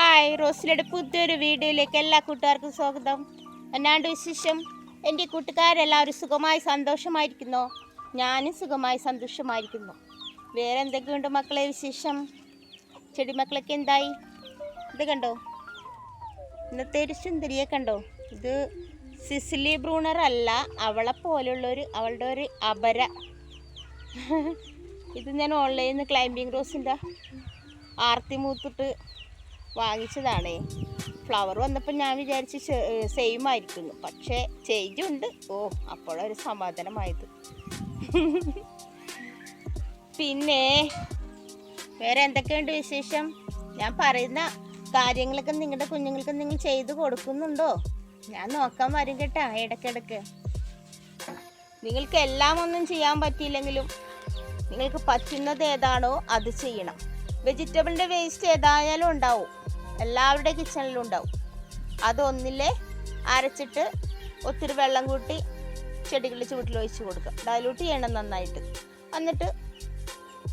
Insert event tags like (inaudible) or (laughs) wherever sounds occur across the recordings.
Hi റോസിലയുടെ പുതിയൊരു വീഡിയോയിലേക്ക് എല്ലാ കൂട്ടുകാർക്കും സ്വാഗതം. എന്നാണ്ട് വിശേഷം? എന്റെ കൂട്ടുകാരെല്ലാവരും സുഖമായി സന്തോഷമായിരിക്കുന്നു. ഞാനും സുഖമായി സന്തോഷമായിരിക്കുന്നു. വേറെ എന്തൊക്കെയുണ്ട് മക്കളെ വിശേഷം? ചെടി മക്കളൊക്കെ എന്തായി? ഇത് കണ്ടോ? ഇന്നത്തെ ഒരു സുന്ദരിയെ കണ്ടോ? ഇത് സിസിലി ബ്രൂണർ അല്ല അവളെ പോലുള്ളൊരു അവളുടെ ഒരു അപര. ഇത് ഞാൻ ഓൺലൈനിൽ നിന്ന് ക്ലൈമ്പിംഗ് റോസിന്റെ ആർത്തി മൂത്തിട്ട് വാങ്ങിച്ചതാണേ. ഫ്ലവർ വന്നപ്പോൾ ഞാൻ വിചാരിച്ച് സെയിം ആയിരിക്കുന്നു. പക്ഷേ ചേഞ്ച് ഉണ്ട്. ഓ അപ്പോഴൊരു സമാധാനമായത്. പിന്നെ വേറെ എന്തൊക്കെയുണ്ട് വിശേഷം? ഞാൻ പറയുന്ന കാര്യങ്ങളൊക്കെ നിങ്ങളുടെ കുഞ്ഞുങ്ങൾക്ക് നിങ്ങൾ ചെയ്ത് കൊടുക്കുന്നുണ്ടോ? ഞാൻ നോക്കാൻ വരും കേട്ടാ ഇടയ്ക്കിടയ്ക്ക്. നിങ്ങൾക്ക് എല്ലാം ഒന്നും ചെയ്യാൻ പറ്റിയില്ലെങ്കിലും നിങ്ങൾക്ക് പറ്റുന്നത് ഏതാണോ അത് ചെയ്യണം. വെജിറ്റബിളിന്റെ വേസ്റ്റ് ഏതായാലും ഉണ്ടാവും. എല്ലാവരുടെ കിച്ചണിലും ഉണ്ടാവും. അതൊന്നിലെ അരച്ചിട്ട് ഒത്തിരി വെള്ളം കൂട്ടി ചെടികളുടെ ചുവട്ടിൽ ഒഴിച്ച് കൊടുക്കുക ഡയലൂട്ട് ചെയ്യണം നന്നായിട്ട്. എന്നിട്ട്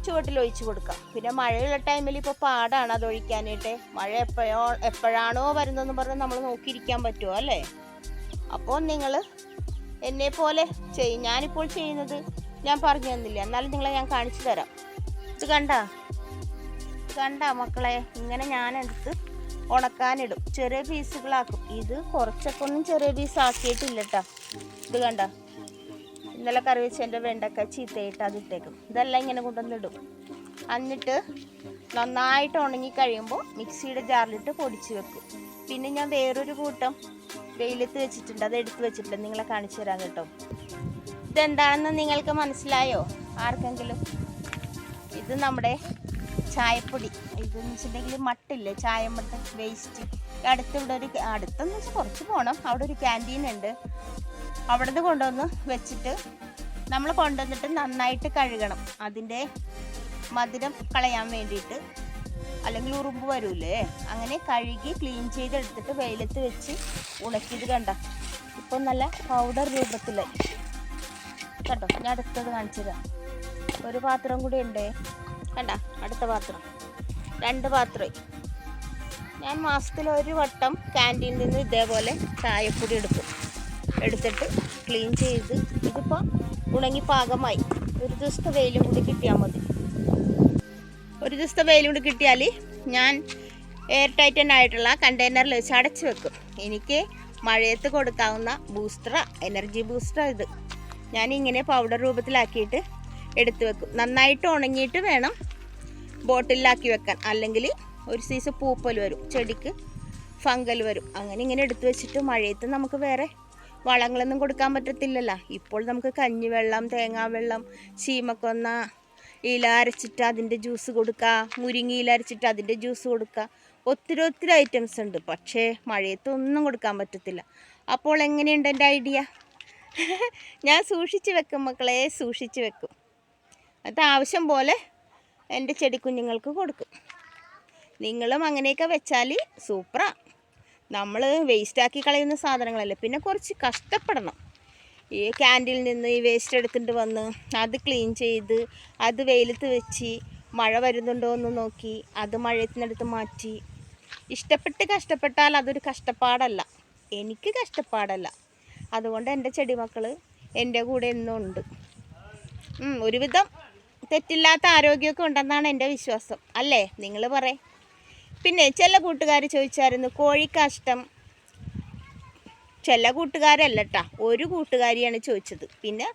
ചുവട്ടിൽ ഒഴിച്ച് കൊടുക്കാം. പിന്നെ മഴയുള്ള ടൈമിൽ ഇപ്പോൾ പാടാണ് അത് ഒഴിക്കാനായിട്ട്. മഴ എപ്പോഴോ എപ്പോഴാണോ വരുന്നതെന്ന് പറഞ്ഞ് നമ്മൾ നോക്കിയിരിക്കാൻ പറ്റുമോ അല്ലേ? അപ്പോൾ നിങ്ങൾ എന്നെ പോലെ ചെയ്യും. ഞാനിപ്പോൾ ചെയ്യുന്നത് ഞാൻ പറഞ്ഞു തന്നില്ല. എന്നാലും നിങ്ങളെ ഞാൻ കാണിച്ചു തരാം. ഇത് കണ്ട? കണ്ട മക്കളെ ഇങ്ങനെ ഞാൻ എടുത്ത് ഉണക്കാനിടും. ചെറിയ പീസുകളാക്കും. ഇത് കുറച്ചൊക്കെ ഒന്നും ചെറിയ പീസ് ആക്കിയിട്ടില്ല കേട്ടോ ഇത് കണ്ട? ഇന്നലെ കറി വെച്ചതിന്റെ വെണ്ടക്ക ചീത്തയിട്ട് അത് ഇട്ടേക്കും. ഇതെല്ലാം ഇങ്ങനെ കൊണ്ടുവന്നിടും. എന്നിട്ട് നന്നായിട്ട് ഉണങ്ങി കഴിയുമ്പോൾ മിക്സിയുടെ ജാറിലിട്ട് പൊടിച്ച് വെക്കും. പിന്നെ ഞാൻ വേറൊരു കൂട്ടം വെയിലത്ത് വെച്ചിട്ടുണ്ട്. അത് എടുത്ത് വെച്ചിട്ടുണ്ട്. നിങ്ങളെ കാണിച്ചു തരാം കേട്ടോ. ഇതെന്താണെന്ന് നിങ്ങൾക്ക് മനസ്സിലായോ? ആർക്കെങ്കിലും? ഇത് നമ്മുടെ ചായപ്പൊടി. ഇതെന്ന് വെച്ചിട്ടുണ്ടെങ്കിൽ മട്ടില്ലേ ചായമട്ട വേസ്റ്റ് അടുത്തുള്ള ഒരു അടുത്തെന്ന് വെച്ചാൽ കുറച്ച് പോകണം അവിടെ ഒരു ക്യാന്റീൻ ഉണ്ട്. അവിടെ നിന്ന് കൊണ്ടുവന്ന് വെച്ചിട്ട് നമ്മൾ കൊണ്ടുവന്നിട്ട് നന്നായിട്ട് കഴുകണം. അതിന്റെ മധുരം കളയാൻ വേണ്ടിയിട്ട്. അല്ലെങ്കിൽ ഉറുമ്പ് വരൂലേ? അങ്ങനെ കഴുകി ക്ലീൻ ചെയ്തെടുത്തിട്ട് വെയിലത്ത് വെച്ച് ഉണക്കിയത് കണ്ട. ഇപ്പം നല്ല പൗഡർ രൂപത്തിലായി കേട്ടോ ഞാൻ അടുത്തത് കാണിച്ചു തരാം ഒരു പാത്രം കൂടി ഉണ്ട്? കണ്ട അടുത്ത പാത്രം. രണ്ട് പാത്രമായി ഞാൻ മാസത്തിൽ ഒരു വട്ടം ക്യാന്റീനിൽ നിന്ന് ഇതേപോലെ ചായപ്പൊടി എടുക്കും. എടുത്തിട്ട് ക്ലീൻ ചെയ്ത് ഇതിപ്പോൾ ഉണങ്ങി പാകമായി. ഒരു ദിവസത്തെ വെയിലും കൂടി കിട്ടിയാൽ മതി. ഒരു ദിവസത്തെ വെയിലും കൂടി കിട്ടിയാൽ ഞാൻ എയർ ടൈറ്റൻ ആയിട്ടുള്ള കണ്ടെയ്നറിൽ വെച്ച് അടച്ചു വെക്കും. എനിക്ക് മഴയത്ത് കൊടുക്കാവുന്ന ബൂസ്റ്ററാണ് എനർജി ബൂസ്റ്ററാണ് ഇത്. ഞാൻ ഇങ്ങനെ പൗഡർ രൂപത്തിലാക്കിയിട്ട് എടുത്തു വെക്കും. നന്നായിട്ട് ഉണങ്ങിയിട്ട് വേണം ബോട്ടിലാക്കി വെക്കാൻ. അല്ലെങ്കിൽ ഒരു സൈസ് പൂപ്പൽ വരും ചെടിക്ക് ഫംഗൽ വരും. അങ്ങനെ ഇങ്ങനെ എടുത്തു വെച്ചിട്ട് മഴയത്ത് നമുക്ക് വേറെ വളങ്ങളൊന്നും കൊടുക്കാൻ പറ്റത്തില്ലല്ലോ. ഇപ്പോൾ നമുക്ക് കഞ്ഞിവെള്ളം തേങ്ങാവെള്ളം ചീമക്കൊന്ന ഇല അരച്ചിട്ട് അതിന്റെ ജ്യൂസ് കൊടുക്കുക മുരിങ്ങ ഇല അരച്ചിട്ട് അതിന്റെ ജ്യൂസ് കൊടുക്കുക ഒത്തിരി ഒത്തിരി ഐറ്റംസ് ഉണ്ട്. പക്ഷേ മഴയത്ത് ഒന്നും കൊടുക്കാൻ പറ്റത്തില്ല. അപ്പോൾ എങ്ങനെയുണ്ട് എന്റെ ഐഡിയ? (laughs) ഞാൻ സൂക്ഷിച്ച് വെക്കും മക്കളെ സൂക്ഷിച്ച് വെക്കും. അത് ആവശ്യം പോലെ എന്റെ ചെടിക്കുഞ്ഞുങ്ങൾക്ക് കൊടുക്കും. നിങ്ങളും അങ്ങനെയൊക്കെ വെച്ചാൽ സൂപ്പറാ നമ്മൾ വേസ്റ്റാക്കി കളയുന്ന സാധനങ്ങളല്ലേ. പിന്നെ കുറച്ച് കഷ്ടപ്പെടണം. ഈ ക്യാന്റീനിൽ നിന്ന് ഈ വേസ്റ്റ് എടുത്തിട്ട് വന്ന് അത് ക്ലീൻ ചെയ്ത് അത് വെയിലത്ത് വെച്ച് മഴ വരുന്നുണ്ടോ എന്ന് നോക്കി അത് മഴയത്തിനടുത്ത് മാറ്റി. ഇഷ്ടപ്പെട്ട് കഷ്ടപ്പെട്ടാൽ അതൊരു കഷ്ടപ്പാടല്ല. എനിക്ക് കഷ്ടപ്പാടല്ല. അതുകൊണ്ട് എന്റെ ചെടിമക്കൾ എന്റെ കൂടെ എന്നും ഒരുവിധം തെറ്റില്ലാത്ത ആരോഗ്യമൊക്കെ ഉണ്ടെന്നാണ് എന്റെ വിശ്വാസം. അല്ലേ? നിങ്ങൾ പറ പിന്നെ ചില കൂട്ടുകാർ ചോദിച്ചായിരുന്നു കോഴിക്കാഷ്ടം? ചില കൂട്ടുകാരല്ല കേട്ടാ ഒരു കൂട്ടുകാരിയാണ് ചോദിച്ചത്. പിന്നെ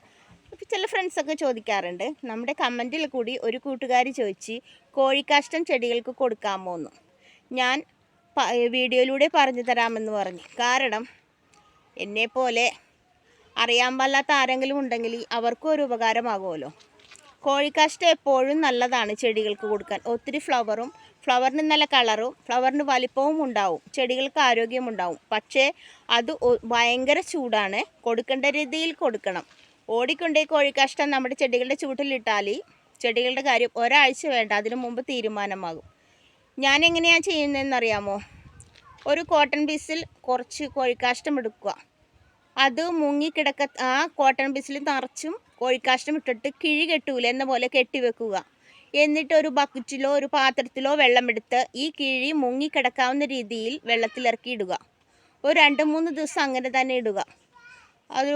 ചില ഫ്രണ്ട്സൊക്കെ ചോദിക്കാറുണ്ട്. നമ്മുടെ കമന്റിൽ കൂടി ഒരു കൂട്ടുകാരി ചോദിച്ച് കോഴിക്കാഷ്ടം ചെടികൾക്ക് കൊടുക്കാമോ? എന്ന്. ഞാൻ വീഡിയോയിലൂടെ പറഞ്ഞു തരാമെന്ന് പറഞ്ഞു. കാരണം എന്നെപ്പോലെ അറിയാൻ പാടില്ലാത്ത ആരെങ്കിലും ഉണ്ടെങ്കിൽ അവർക്കും ഒരു ഉപകാരമാകുമല്ലോ. കോഴിക്കാഷ്ടം എപ്പോഴും നല്ലതാണ് ചെടികൾക്ക് കൊടുക്കാൻ. ഒത്തിരി ഫ്ലവറും ഫ്ലവറിന് നല്ല കളറും ഫ്ലവറിന് വലിപ്പവും ഉണ്ടാവും. ചെടികൾക്ക് ആരോഗ്യം ഉണ്ടാവും. പക്ഷേ അത് ഭയങ്കര ചൂടാണ്. കൊടുക്കേണ്ട രീതിയിൽ കൊടുക്കണം. ഓടിക്കൊണ്ടേ കോഴിക്കാഷ്ടം നമ്മുടെ ചെടികളുടെ ചൂട്ടിലിട്ടാൽ ചെടികളുടെ കാര്യം ഒരാഴ്ച വേണ്ട. അതിനു മുമ്പ് തീരുമാനമാകും. ഞാൻ എങ്ങനെയാണ് ചെയ്യുന്നതെന്നറിയാമോ? ഒരു കോട്ടൺ പീസിൽ കുറച്ച് കോഴിക്കാഷ്ടം എടുക്കുക. അത് മുങ്ങിക്കിടക്ക ആ കോട്ടൺ പീസിൽ നിറച്ചും കോഴിക്കാഷ്ടം ഇട്ടിട്ട് കിഴി കെട്ടൂല എന്ന പോലെ കെട്ടിവെക്കുക എന്നിട്ട് ഒരു ബക്കറ്റിലോ ഒരു പാത്രത്തിലോ വെള്ളമെടുത്ത് ഈ കിഴി മുങ്ങിക്കിടക്കാവുന്ന രീതിയിൽ വെള്ളത്തിലിറക്കി ഇടുക. ഒരു രണ്ട് മൂന്ന് ദിവസം അങ്ങനെ തന്നെ ഇടുക. അത്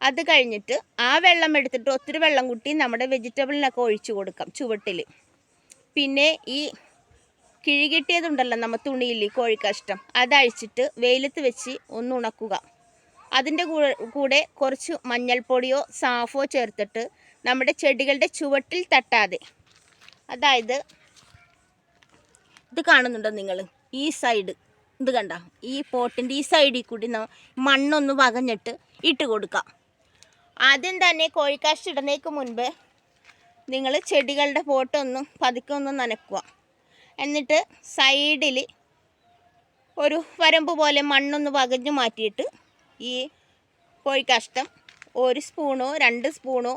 അത് കഴിഞ്ഞിട്ട് ആ വെള്ളം എടുത്തിട്ട് ഒത്തിരി വെള്ളം കൂട്ടി നമ്മുടെ വെജിറ്റബിളിനൊക്കെ ഒഴിച്ചു കൊടുക്കാം ചുവട്ടിൽ. പിന്നെ ഈ കിഴി കിട്ടിയതുണ്ടല്ലോ നമ്മ തുണിയിൽ കോഴിക്കഷ്ടം. അതഴിച്ചിട്ട് വെയിലത്ത് വെച്ച് ഒന്ന് ഉണക്കുക. അതിന്റെ കൂടെ കുറച്ച് മഞ്ഞൾപ്പൊടിയോ സാഫോ ചേർത്തിട്ട് നമ്മുടെ ചെടികളുടെ ചുവട്ടിൽ തട്ടാതെ. അതായത് ഇത് കാണുന്നുണ്ടോ നിങ്ങൾ? ഈ സൈഡ്. ഇത് കണ്ട? ഈ പോട്ടിന്റെ ഈ സൈഡിൽ കൂടി മണ്ണൊന്ന് വകഞ്ഞിട്ട് ഇട്ട് കൊടുക്കാം. ആദ്യം തന്നെ കോഴിക്കാശ് ഇടുന്നേക്ക് മുൻപ് നിങ്ങൾ ചെടികളുടെ പോട്ടൊന്നും പതുക്കെ ഒന്ന് നനക്കുക. എന്നിട്ട് സൈഡിൽ ഒരു വരമ്പ് പോലെ മണ്ണൊന്ന് വകഞ്ഞു മാറ്റിയിട്ട് ഈ കോഴിക്കാഷ്ടം ഒരു സ്പൂണോ രണ്ട് സ്പൂണോ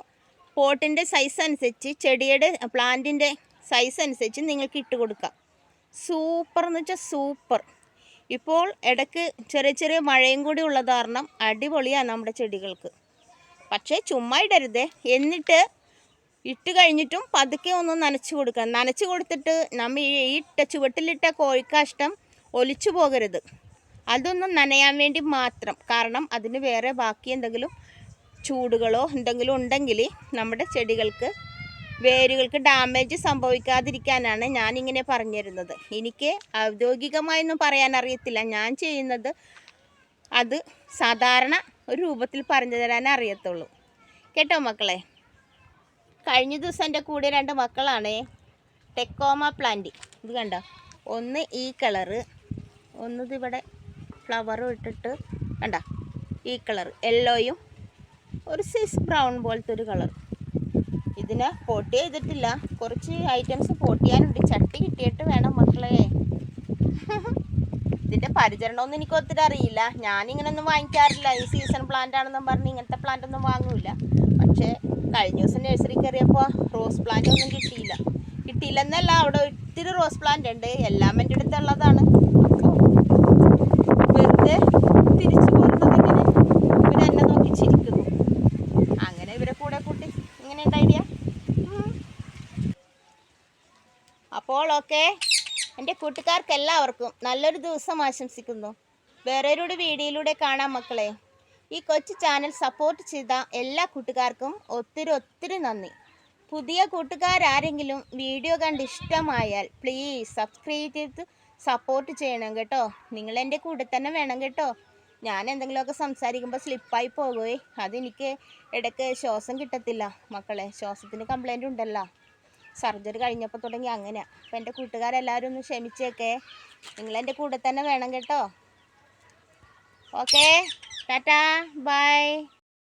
പോട്ടിന്റെ സൈസ് അനുസരിച്ച് ചെടിയുടെ പ്ലാന്റിന്റെ സൈസ് അനുസരിച്ച് നിങ്ങൾക്ക് ഇട്ട് കൊടുക്കാം. സൂപ്പർ എന്ന് വെച്ചാൽ സൂപ്പർ ഇപ്പോൾ ഇടയ്ക്ക് ചെറിയ ചെറിയ മഴയും കൂടി ഉള്ളത് കാരണം അടിപൊളിയാണ് നമ്മുടെ ചെടികൾക്ക്. പക്ഷേ ചുമ്മാ ഇടരുത്. എന്നിട്ട് ഇട്ട് കഴിഞ്ഞിട്ടും പതുക്കെ ഒന്ന് നനച്ച് കൊടുക്കുക. നനച്ച് കൊടുത്തിട്ട് നമ്മൾ ഈ ഇട്ട ചുവട്ടിലിട്ട കോഴിക്കാഷ്ടം ഒലിച്ചു പോകരുത്. അതൊന്നും നനയാൻ വേണ്ടി മാത്രം. കാരണം അതിന് വേറെ ബാക്കി എന്തെങ്കിലും ചൂടുകളോ എന്തെങ്കിലും ഉണ്ടെങ്കിൽ നമ്മുടെ ചെടികൾക്ക് വേരുകൾക്ക് ഡാമേജ് സംഭവിക്കാതിരിക്കാനാണ് ഞാനിങ്ങനെ പറഞ്ഞിരുന്നത്. എനിക്ക് ഔദ്യോഗികമായൊന്നും പറയാൻ അറിയത്തില്ല. ഞാൻ ചെയ്യുന്നത് അത് സാധാരണ ഒരു രൂപത്തിൽ പറഞ്ഞു തരാൻ അറിയത്തുള്ളൂ. കേട്ടോ മക്കളെ? കഴിഞ്ഞ ദിവസം എന്റെ കൂടെ രണ്ട് മക്കളാണേ. Tecoma plant. ഇത് കണ്ടോ? ഒന്ന് ഈ കളറ് ഒന്നിതിവിടെ ഫ്ലവറും ഇട്ടിട്ട് കണ്ട ഈ കളർ യെല്ലോയും ഒരു സൈസ് ബ്രൗൺ പോലത്തെ ഒരു കളർ ഇതിനെ പോട്ട് ചെയ്തിട്ടില്ല. കുറച്ച് ഐറ്റംസ് പോട്ട് ചെയ്യാനുണ്ട് ചട്ടി കിട്ടിയിട്ട് വേണം മക്കളെ. (laughs) ഇതിന്റെ പരിചരണമൊന്നും എനിക്ക് ഒത്തിരി അറിയില്ല. ഞാനിങ്ങനെ ഒന്നും വാങ്ങിക്കാറില്ല. ഈ സീസൺ പ്ലാന്റ് ആണെന്നും പറഞ്ഞ് ഇങ്ങനത്തെ പ്ലാന്റ് ഒന്നും വാങ്ങൂല. പക്ഷേ കഴിഞ്ഞ ദിവസം നഴ്സറി കയറിയപ്പോൾ റോസ് പ്ലാന്റ് ഒന്നും കിട്ടിയില്ല. കിട്ടിയില്ലെന്നല്ല അവിടെ ഒത്തിരി റോസ് പ്ലാന്റ് ഉണ്ട്. എല്ലാം എന്റെ അടുത്തുള്ളതാണ് വെറുതെ തിരിച്ചു പോകുന്നത് ഇങ്ങനെ ഇവർ എന്നെ നോക്കി ചിരിക്കുന്നു അങ്ങനെ ഇവരെ കൂടെ കൂട്ടി ഇങ്ങനെ ഐഡിയ ഓക്കെ എന്റെ കൂട്ടുകാർക്ക് എല്ലാവർക്കും നല്ലൊരു ദിവസം ആശംസിക്കുന്നു. വേറൊരു വീഡിയോയിലൂടെ കാണാം മക്കളെ. ഈ കൊച്ചു ചാനൽ സപ്പോർട്ട് ചെയ്ത എല്ലാ കൂട്ടുകാർക്കും ഒത്തിരി ഒത്തിരി നന്ദി. പുതിയ കൂട്ടുകാരാരെങ്കിലും വീഡിയോ കണ്ട് ഇഷ്ടമായാൽ പ്ലീസ് സബ്സ്ക്രൈബ് ചെയ്ത് സപ്പോർട്ട് ചെയ്യണം കേട്ടോ. നിങ്ങൾ എന്റെ കൂടെ തന്നെ വേണം കേട്ടോ. ഞാൻ എന്തെങ്കിലുമൊക്കെ സംസാരിക്കുമ്പോൾ സ്ലിപ്പായി പോകുകയെ അതെനിക്ക് ഇടയ്ക്ക് ശ്വാസം കിട്ടത്തില്ല മക്കളെ. ശ്വാസത്തിന് കംപ്ലൈന്റ് ഉണ്ടല്ലോ. സർജറി കഴിഞ്ഞപ്പോൾ തുടങ്ങി അങ്ങനെ. അപ്പം എന്റെ കൂട്ടുകാരെല്ലാവരും ഒന്ന് ക്ഷമിച്ചേക്കെ. നിങ്ങൾ എന്റെ കൂടെ തന്നെ വേണം കേട്ടോ. ഓക്കേ. ടാറ്റാ. ബൈ.